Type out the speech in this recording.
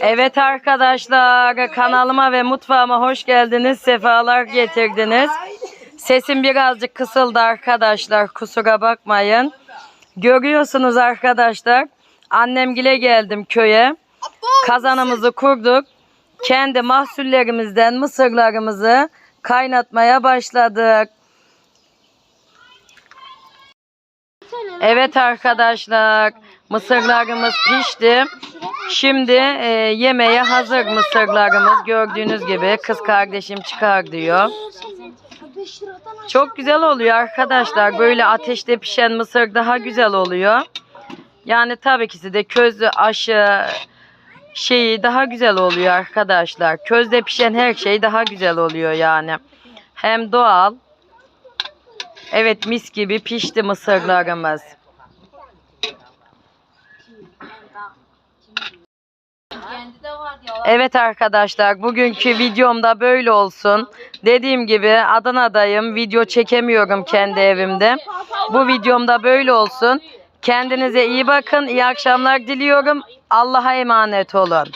Evet arkadaşlar kanalıma ve mutfağıma hoş geldiniz. Sefalar getirdiniz. Sesim birazcık kısıldı arkadaşlar. Kusura bakmayın. Görüyorsunuz arkadaşlar. Annemgile geldim köye. Kazanımızı kurduk. Kendi mahsullerimizden mısırlarımızı kaynatmaya başladık. Evet arkadaşlar mısırlarımız pişti. Şimdi e, yemeğe hazır mısırlarımız. Gördüğünüz gibi kız kardeşim çıkar diyor. Çok güzel oluyor arkadaşlar. Böyle ateşte pişen mısır daha güzel oluyor. Yani tabii ki de közlü aşı şeyi daha güzel oluyor arkadaşlar. Közde pişen her şey daha güzel oluyor yani. Hem doğal. Evet mis gibi pişti mısırlarımız. Evet arkadaşlar bugünkü videomda böyle olsun. Dediğim gibi Adana'dayım. Video çekemiyorum kendi evimde. Bu videomda böyle olsun. Kendinize iyi bakın. İyi akşamlar diliyorum. Allah'a emanet olun.